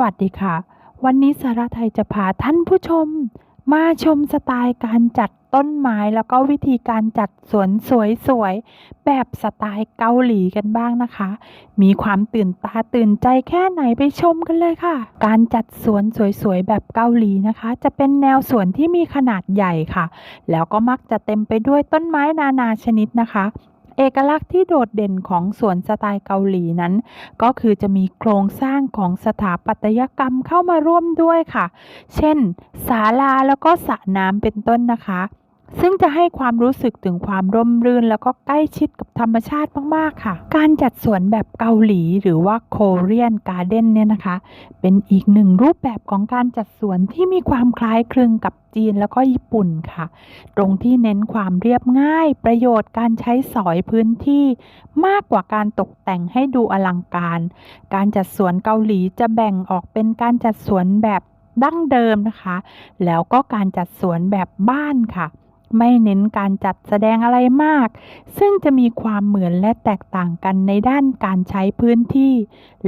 วัสดีค่ะ วันนี้สาระไทยจะพาท่านผู้ชม มาชมสไตล์การจัดต้นไม้แล้วก็วิธีการจัดสวนสวยๆ แบบสไตล์เกาหลีกันบ้างนะคะ มีความตื่นตาตื่นใจแค่ไหนไปชมกันเลยค่ะ การจัดสวนสวยๆ แบบเกาหลีนะคะ จะเป็นแนวสวนที่มีขนาดใหญ่ค่ะ แล้วก็มักจะเต็มไปด้วยต้นไม้นานาชนิดนะคะ เอกลักษณ์ที่โดดเด่นของสวนสไตล์เกาหลีนั้น ก็คือจะมีโครงสร้างของสถาปัตยกรรมเข้ามาร่วมด้วยค่ะ เช่นศาลาแล้วก็สระน้ำเป็นต้นนะคะ ซึ่งจะให้ความรู้สึกถึงความร่มรื่น แล้วก็ใกล้ชิดกับธรรมชาติมากๆค่ะ การจัดสวนแบบเกาหลีหรือว่าโคเรียนการ์เด้นเนี่ยนะคะ เป็นอีกหนึ่งรูปแบบของการจัดสวนที่มีความคล้ายคลึงกับจีนแล้วก็ญี่ปุ่นค่ะ ตรงที่เน้นความเรียบง่ายประโยชน์การใช้สอยพื้นที่ มากกว่าการตกแต่งให้ดูอลังการ การจัดสวนเกาหลีจะแบ่งออกเป็นการจัดสวนแบบดั้งเดิมนะคะ แล้วก็การจัดสวนแบบบ้านค่ะ ไม่เน้นการจัดแสดงอะไรมาก ซึ่งจะมีความเหมือนและแตกต่างกันในด้านการใช้พื้นที่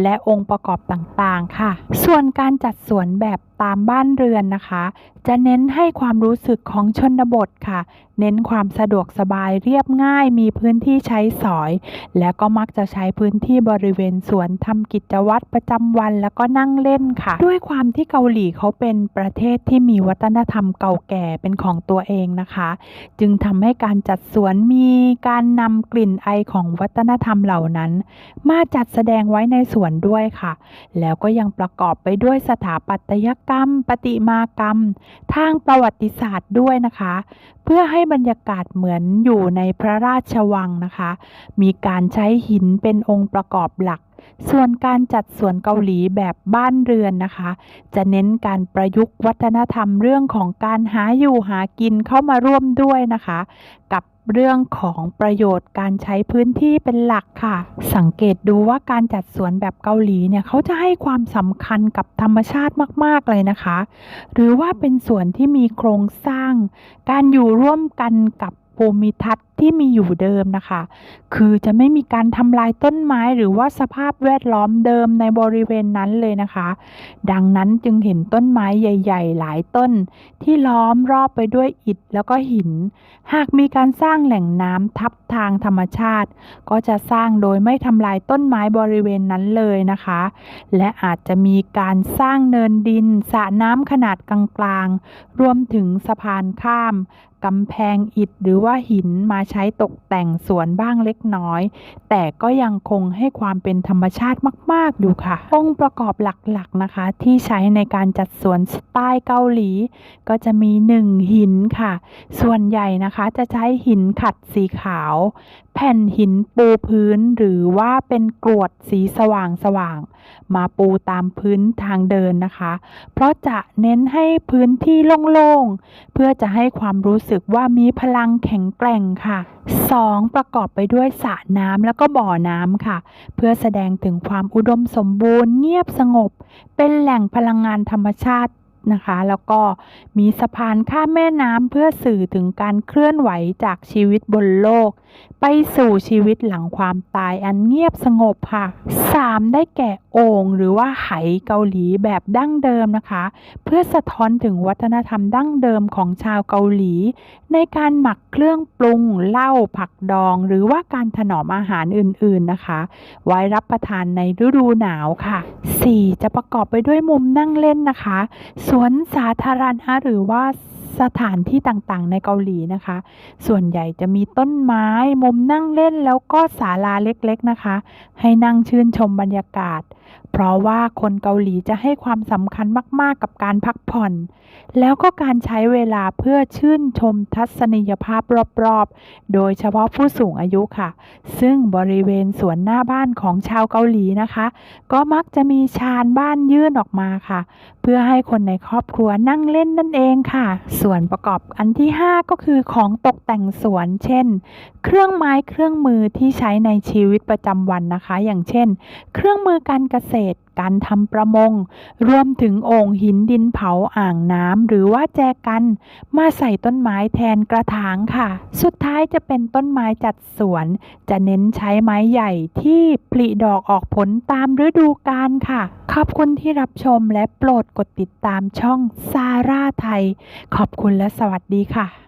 และองค์ประกอบต่างๆ ค่ะ ส่วนการจัดสวนแบบตามบ้านเรือนนะคะ จะเน้นให้ความรู้สึกของชนบทค่ะ เน้นความสะดวกสบายเรียบง่าย มีพื้นที่ใช้สอย และก็มักจะใช้พื้นที่บริเวณสวนทำกิจวัตรประจำวันแล้วก็นั่งเล่นค่ะ ด้วยความที่เกาหลีเขาเป็นประเทศที่มีวัฒนธรรมเก่าแก่เป็นของตัวเองนะคะ จึงทำให้การจัดสวนมีการนำกลิ่นไอของวัฒนธรรมเหล่านั้น มาจัดแสดงไว้ในสวนด้วยค่ะ แล้วก็ยังประกอบไปด้วยสถาปัตยกรรม ปฏิมากรรม ทางประวัติศาสตร์ด้วยนะคะ เพื่อให้บรรยากาศเหมือนอยู่ในพระราชวังนะคะ มีการใช้หินเป็นองค์ประกอบหลัก ส่วนการจัดสวนเกาหลีแบบบ้านเรือนนะคะ จะเน้นการประยุกต์วัฒนธรรมเรื่องของการหาอยู่หากินเข้ามาร่วมด้วยนะคะ กับเรื่องของประโยชน์การใช้พื้นที่เป็นหลักค่ะ สังเกตดูว่าการจัดสวนแบบเกาหลีเนี่ยเขาจะให้ความสำคัญกับธรรมชาติมาก ๆ เลยนะคะ หรือว่าเป็นสวนที่มีโครงสร้าง การอยู่ร่วมกันกับภูมิทัศน์ ที่มีอยู่เดิมนะคะ คือจะไม่มีการทำลายต้นไม้หรือว่าสภาพแวดล้อมเดิมในบริเวณนั้นเลยนะคะ ดังนั้นจึงเห็นต้นไม้ใหญ่ ๆ หลายต้น ที่ล้อมรอบไปด้วยอิฐแล้วก็หิน หากมีการสร้างแหล่งน้ำทับ ทางธรรมชาติ ก็จะสร้างโดยไม่ทำลายต้นไม้บริเวณนั้นเลยนะคะ และอาจจะมีการสร้างเนินดินสระน้ำขนาดกลางๆ รวมถึงสะพานข้ามกำแพงอิฐหรือว่าหินมาใช้ตกแต่งสวนบ้างเล็กน้อย แต่ก็ยังคงให้ความเป็นธรรมชาติมาก ๆ อยู่ค่ะ องค์ประกอบหลัก ๆ นะคะ ที่ใช้ในการจัดสวนสไตล์เกาหลี ก็จะมี 1 หินค่ะ ส่วนใหญ่นะคะจะใช้หินขัดสีขาวแผ่นหินปูพื้นหรือว่าเป็นกรวดสีสว่างสว่าง มาปูตามพื้นทางเดินนะคะ เพราะจะเน้นให้พื้นที่โล่งๆ เพื่อจะให้ความรู้สึกว่ามีพลังแข็งแกร่งค่ะ 2. ประกอบไปด้วยสระน้ำแล้วก็บ่อน้ำค่ะ เพื่อแสดงถึงความอุดมสมบูรณ์เงียบสงบ เป็นแหล่งพลังงานธรรมชาติ นะคะ แล้วก็มีสะพานข้ามแม่น้ำเพื่อสื่อถึงการเคลื่อนไหวจากชีวิตบนโลก ไปสู่ชีวิตหลังความตายอันเงียบสงบค่ะ 3. ได้แก่โอ่งหรือว่าไหเกาหลีแบบดั้งเดิมนะคะ เพื่อสะท้อนถึงวัฒนธรรมดั้งเดิมของชาวเกาหลี ในการหมักเครื่องปรุงเหล้าผักดอง หรือว่าการถนอมอาหารอื่นๆนะคะ ไว้รับประทานในฤดูหนาวค่ะ 4. จะประกอบไปด้วยมุมนั่งเล่นนะคะ สวนสาธารณะหรือว่าสถานที่ต่างๆ ในเกาหลีนะคะ ส่วนใหญ่จะมีต้นไม้มุมนั่งเล่นแล้วก็ศาลาเล็กๆนะคะ ให้นั่งชื่นชมบรรยากาศเพราะว่าคนเกาหลีจะให้ความสำคัญมาก ๆ กับการพักผ่อน แล้วก็การใช้เวลาเพื่อชื่นชมทัศนียภาพรอบ ๆ โดยเฉพาะผู้สูงอายุค่ะ ซึ่งบริเวณสวนหน้าบ้านของชาวเกาหลีนะคะ ก็มักจะมีชานบ้านยื่นออกมาค่ะ เพื่อให้คนในครอบครัวนั่งเล่นนั่นเองค่ะ ส่วนประกอบอันที่ 5 ก็คือของตกแต่งสวน เช่น เครื่องไม้เครื่องมือที่ใช้ในชีวิตประจำวันนะคะ อย่างเช่น เครื่องมือการเกษตร การทำประมง รวมถึงโอ่งหินดินเผาอ่างน้ำหรือว่าแจกัน มาใส่ต้นไม้แทนกระถางค่ะ สุดท้ายจะเป็นต้นไม้จัดสวน จะเน้นใช้ไม้ใหญ่ที่ผลิดอกออกผลตามฤดูกาลค่ะ ขอบคุณที่รับชมและโปรดกดติดตามช่องซาร่าไทย ขอบคุณและสวัสดีค่ะ